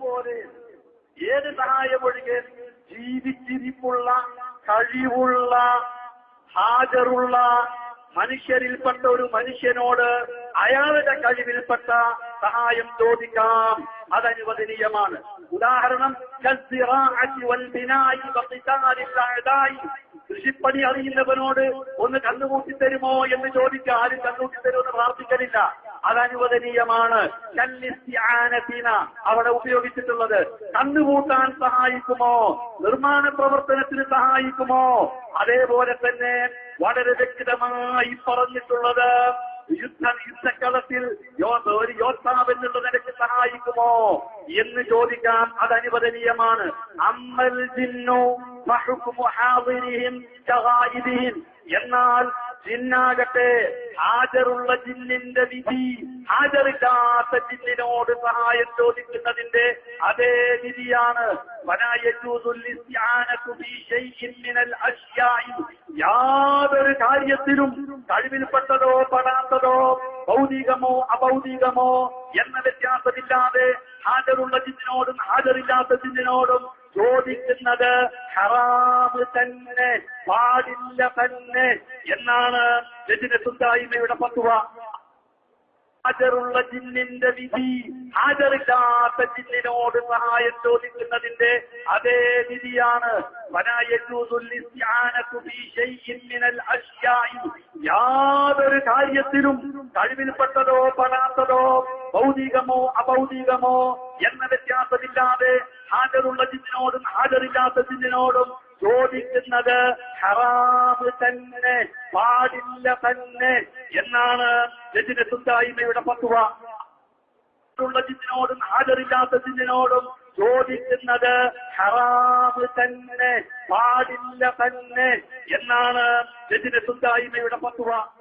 അതുപോലെ ഏത് സഹായം ഒഴികെ ജീവിച്ചിരിപ്പുള്ള കഴിവുള്ള ഹാജറുള്ള മനുഷ്യരിൽപ്പെട്ട ഒരു മനുഷ്യനോട് അയാളുടെ കഴിവിൽപ്പെട്ട സഹായം ചോദിക്കാം. അതനുവദനീയമാണ്. ഉദാഹരണം. കൃഷിപ്പണി അറിയുന്നവനോട് ഒന്ന് കണ്ണുകൂട്ടി തരുമോ എന്ന് ചോദിക്കുക. ആരും കണ്ണുകൂട്ടി തരുമെന്ന് പ്രാർത്ഥിക്കലില്ല. അതനുവദനീയമാണ്. അവിടെ ഉപയോഗിച്ചിട്ടുള്ളത്. കണ്ണുകൂട്ടാൻ സഹായിക്കുമോ? നിർമ്മാണ പ്രവർത്തനത്തിന് സഹായിക്കുമോ? അതേപോലെ തന്നെ വളരെ വ്യക്തമായി പറഞ്ഞിട്ടുള്ളത് യുദ്ധ യുദ്ധക്കളത്തിൽ ഒരു യോദ്ധാവ് എന്നുള്ള നിലയ്ക്ക് സഹായിക്കുമോ എന്ന് ചോദിക്കാം അത് അനുവദനീയമാണ് അമ്മൽ ജിന്നു. എന്നാൽ ജിന്നാകട്ടെ. ഹാജറുള്ള ജിന്നിന്റെ വിധി ഹാജറില്ലാത്ത ജിന്നിനോട് സഹായം ചോദിക്കുന്നതിന്റെ അതേ വിധിയാണ്. യാതൊരു കാര്യത്തിലും കഴിവിൽപ്പെട്ടതോ പെടാത്തതോ ഭൗതികമോ അഭൗതികമോ എന്ന വ്യത്യാസമില്ലാതെ ഹാജറുള്ള ജിന്നിനോടും ഹാജറില്ലാത്ത ജിന്നിനോടും ചോദിക്കുന്നത് ഹറാമ് തന്നെ പാടില്ല തന്നെ എന്നാണ് രജനസുദ്ധായ്മയുടെ പത്തുവ ഹാജറുള്ള ജിന്നിന്റെ വിധി ഹാജറില്ലാത്ത ജിന്നിനോട് സഹായം ചോദിക്കുന്നതിന്റെ അതേ വിധിയാണ്. യാതൊരു കാര്യത്തിലും കഴിവിൽപ്പെട്ടതോ പെടാത്തതോ ഭൗതികമോ അഭൗതികമോ എന്ന വ്യത്യാസമില്ല. ജിന്നിനോടും ചോദിക്കുന്നത് ഹറാമ് തന്നെ പാടില്ല തന്നെ എന്നാണ് രജന സുന്ദായ്മയുടെ പത്തുവ ോടും ഹാജറില്ലാത്തതിനോടും ചോദിക്കുന്നത് ഹറാമ് തന്നെ പാടില്ല തന്നെ എന്നാണ് രജന സുന്ദായ്മയുടെ പത്തുവ